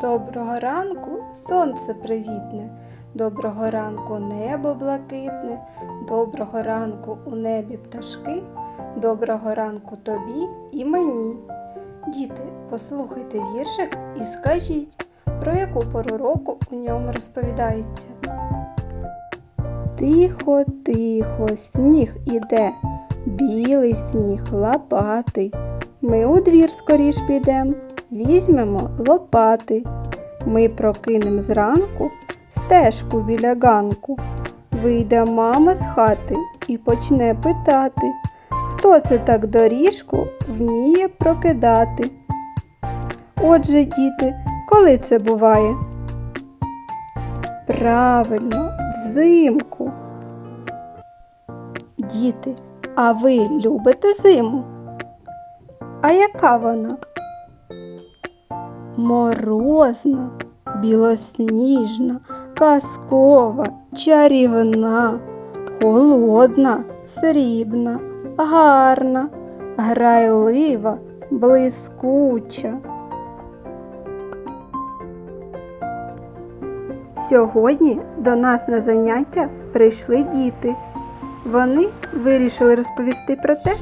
Доброго ранку сонце привітне, доброго ранку небо блакитне, доброго ранку у небі пташки, доброго ранку тобі і мені. Діти, послухайте віршик і скажіть, про яку пору року у ньому розповідається. Тихо, тихо, сніг іде, білий сніг лопатий. Ми у двір скоріш підем, візьмемо лопати. Ми прокинем зранку стежку біля ганку. Вийде мама з хати і почне питати, хто це так доріжку вміє прокидати. Отже, діти, коли це буває? Правильно, взимку. Діти, а ви любите зиму? А яка вона? Морозна, білосніжна, казкова, чарівна, холодна, срібна, гарна, грайлива, блискуча. Сьогодні до нас на заняття прийшли діти. Вони вирішили розповісти про те,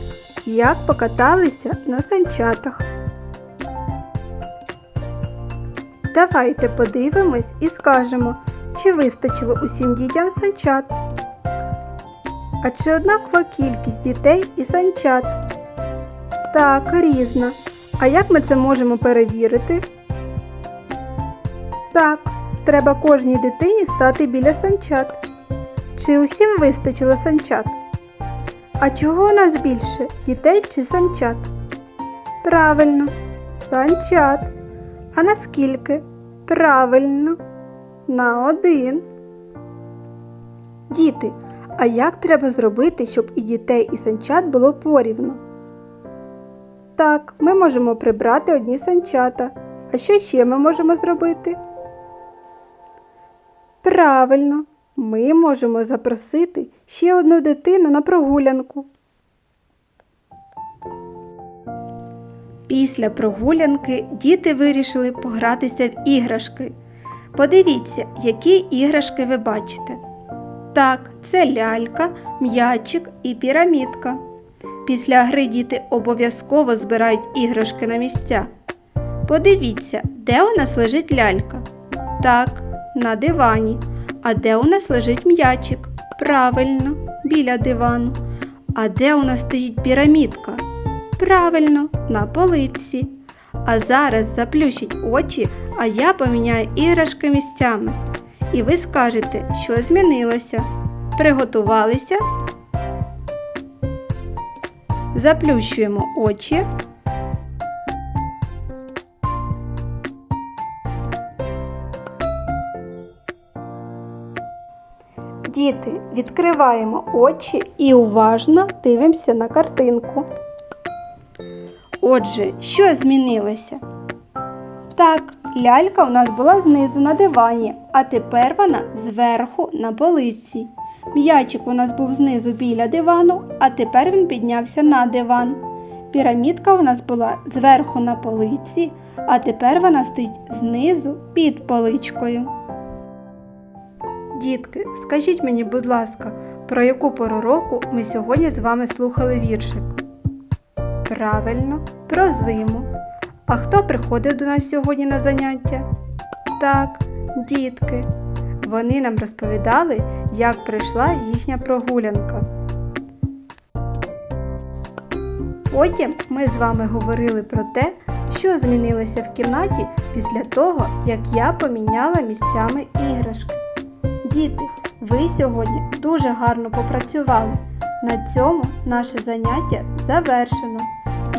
як покаталися на санчатах. Давайте подивимось і скажемо, чи вистачило усім дітям санчат. А чи однакова кількість дітей і санчат? Так, різна. А як ми це можемо перевірити? Так, треба кожній дитині стати біля санчат. Чи усім вистачило санчат? А чого у нас більше дітей чи санчат? Правильно, санчат. А наскільки? Правильно, на один. Діти, а як треба зробити, щоб і дітей, і санчат було порівно? Так, ми можемо прибрати одні санчата. А що ще ми можемо зробити? Правильно, ми можемо запросити ще одну дитину на прогулянку. Після прогулянки діти вирішили погратися в іграшки. Подивіться, які іграшки ви бачите. Так, це лялька, м'ячик і пірамідка. Після гри діти обов'язково збирають іграшки на місця. Подивіться, де у нас лежить лялька. Так, на дивані. А де у нас лежить м'ячик? Правильно, біля дивану. А де у нас стоїть пірамідка? Правильно, на полиці. А зараз заплющіть очі, а я поміняю іграшки місцями. І ви скажете, що змінилося. Приготувалися? Заплющуємо очі. Діти, відкриваємо очі і уважно дивимося на картинку. Отже, що змінилося? Так, лялька у нас була знизу на дивані, а тепер вона зверху на полиці. М'ячик у нас був знизу біля дивану, а тепер він піднявся на диван. Пірамідка у нас була зверху на полиці, а тепер вона стоїть знизу під поличкою. Дітки, скажіть мені, будь ласка, про яку пору року ми сьогодні з вами слухали віршик? Правильно, про зиму. А хто приходив до нас сьогодні на заняття? Так, дітки. Вони нам розповідали, як пройшла їхня прогулянка. Потім ми з вами говорили про те, що змінилося в кімнаті після того, як я поміняла місцями іграшки. Діти, ви сьогодні дуже гарно попрацювали. На цьому наше заняття завершено.